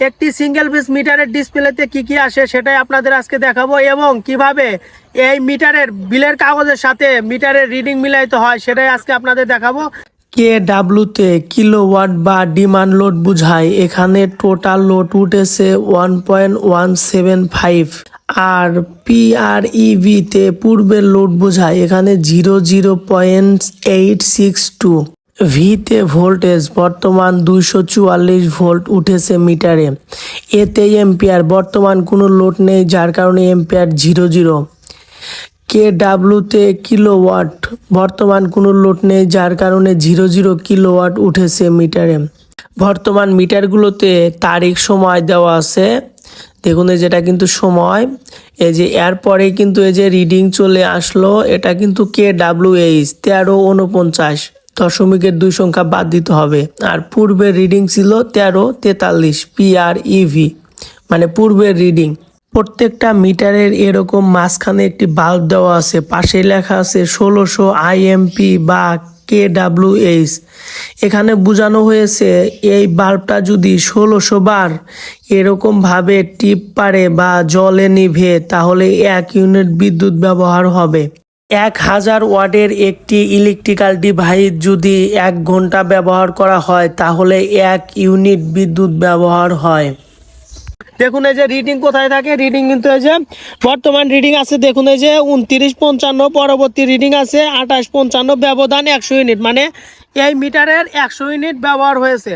একটি single piece মিটারের ডিসপ্লেতে কি কি আসে সেটাই আপনাদের আজকে দেখাবো এবং কীভাবে এই মিটারের বিলের কাগজের সাথে মিটারের রিডিং মিলাইতে হয় সেটাই আজকে আপনাদের দেখাবো। কে ডাব্লুতে কিলোওয়াট বা ডিমান্ড লোড বুঝায়। এখানে টোটাল লোড উঠেছে one point one seven five. আর পিআরইভিতে পূর্বের লোড বোঝায়। এখানে zero zero point eight six two. ভিতে ভোল্টেজ বর্তমান দুইশো চুয়াল্লিশ ভোল্ট উঠেছে মিটারে। এতে এম্পিয়ার, বর্তমান কোনো লোড নেই, যার কারণে এম্পিয়ার জিরো জিরো। কে ডাব্লুতে কিলোওয়াট, বর্তমান কোনো লোড নেই, যার কারণে জিরো জিরো কিলোওয়াট উঠেছে মিটারে। বর্তমান মিটারগুলোতে তারিখ সময় দেওয়া আছে। দেখুন যেটা কিন্তু সময়। এই যে এরপরে কিন্তু এই যে রিডিং চলে আসলো, এটা কিন্তু কে ডাব্লিউ এইচ তেরো উনপঞ্চাশ দশমিকের দুই সংখ্যা বাদ দিতে হবে। আর পূর্বের রিডিং ছিল তেরো, তেতাল্লিশ পিআর ইভি মানে পূর্বের রিডিং প্রত্যেকটা মিটারের এরকম মাঝখানে একটি বাল্ব দেওয়া আছে। পাশে লেখা আছে ষোলোশো আইএমপি বা কে এইচ এখানে বোঝানো হয়েছে এই বাল্বটা যদি ষোলোশো বার এরকমভাবে টিপ পারে বা জলে নিভে, তাহলে এক ইউনিট বিদ্যুৎ ব্যবহার হবে। এক হাজার ওয়াটের একটি ইলেকট্রিক্যাল ডিভাইস যদি এক ঘণ্টা ব্যবহার করা হয়, তাহলে এক ইউনিট বিদ্যুৎ ব্যবহার হয়। দেখুন এই যে রিডিং কোথায় থাকে? রিডিং কিন্তু এই যে বর্তমান রিডিং আছে, দেখুন এই যে উনত্রিশ পঞ্চান্ন, পরবর্তী রিডিং আছে আঠাশ পঞ্চান্ন, ব্যবধান একশো ইউনিট মানে এই মিটারের একশো ইউনিট ব্যবহার হয়েছে।